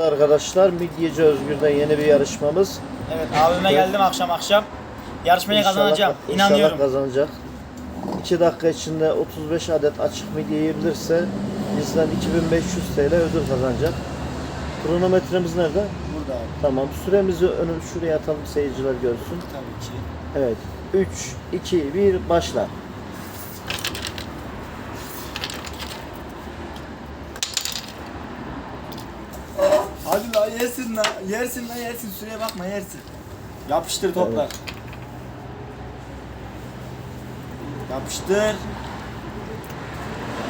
Arkadaşlar Midyeci Özgür'den yeni bir yarışmamız. Evet abime geldim akşam akşam. Yarışmayı İnşallah- kazanacağım. inşallah İnanıyorum. kazanacak. 2 dakika içinde 35 adet açık midye yiyebilirse bizden 2500 TL ödül kazanacak. Kronometremiz nerede? Burada abi. Tamam. Süremizi önüm şuraya atalım seyirciler görsün. Tabii ki. Evet. 3, 2, 1 başla. Hadi la yersin la. Yersin la yersin. Süreye bakma yersin. Yapıştır toprak. Yapıştır.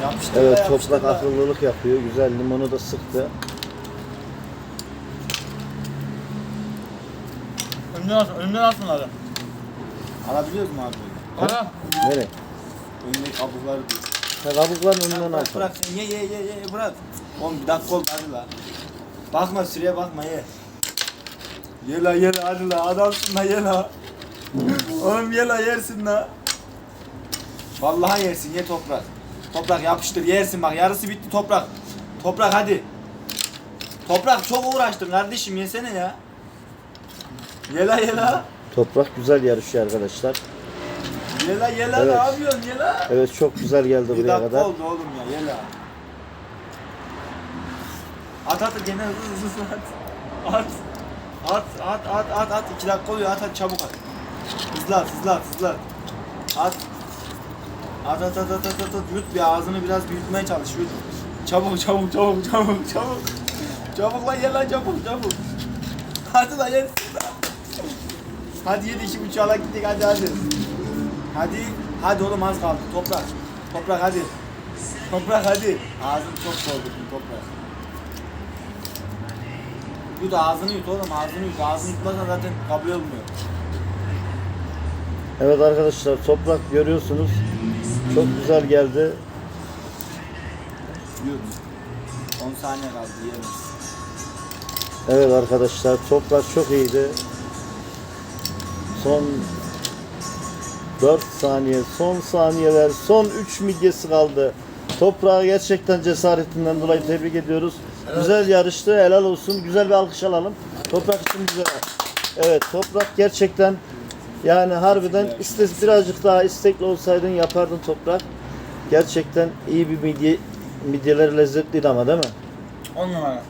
Yapıştır la, Evet yapıştır toprak la. akıllılık yapıyor. Güzel limonu da sıktı. Önünden alsın. Önünden alsın abi. Alabiliyoruz mu abi? Ha? Nereye? Önündeki kabukları değil. Kabukların önünden al. Bırak, ye ye ye ye bırak. Oğlum bir dakika oldu hadi la. Bakma süreye bakma ye. Ye la ye la hadi la adamsın la ye la. Oğlum ye la yersin la. Vallahi yersin ye toprak. Toprak yapıştır yersin bak yarısı bitti toprak. Toprak hadi. Toprak çok uğraştın kardeşim yesene ya. Ye la ye la. Toprak güzel yarışıyor arkadaşlar. Ye la ye la Evet. ne yapıyorsun ye la. Evet çok güzel geldi Bir buraya dakika kadar. oldu oğlum ya yela. At at gene hızlı hızlı at. At. At at at at at. İki dakika oluyor at at çabuk at. Hızlı at hızlı at hızlı at. At. At at at at at at. Yut bir ağzını biraz büyütmeye çalış yut. Çabuk çabuk çabuk çabuk çabuk. Çabuk lan ye lan çabuk çabuk. Hadi lan yersin. Hadi yedi iki buçuğa lan gittik hadi hadi. Hadi. Hadi oğlum az kaldı. Toprak. Toprak hadi. Toprak hadi. Ağzını çok doldurdun toprak. Yut ağzını yut oğlum ağzını yut. Ağzını yutmazsan zaten kabul olmuyor. Evet arkadaşlar toprak görüyorsunuz. Çok güzel geldi. Yut. 10 saniye kaldı yiyelim. Evet arkadaşlar toprak çok iyiydi. Son 4 saniye, son saniyeler, son 3 midyesi kaldı. Toprağı gerçekten cesaretinden dolayı tebrik ediyoruz. Güzel yarıştı, helal olsun. Güzel bir alkış alalım. Toprak için güzel. Evet, toprak gerçekten yani harbiden iste, birazcık daha istekli olsaydın yapardın toprak. Gerçekten iyi bir midye, midyeler lezzetliydi ama değil mi? 10 numara.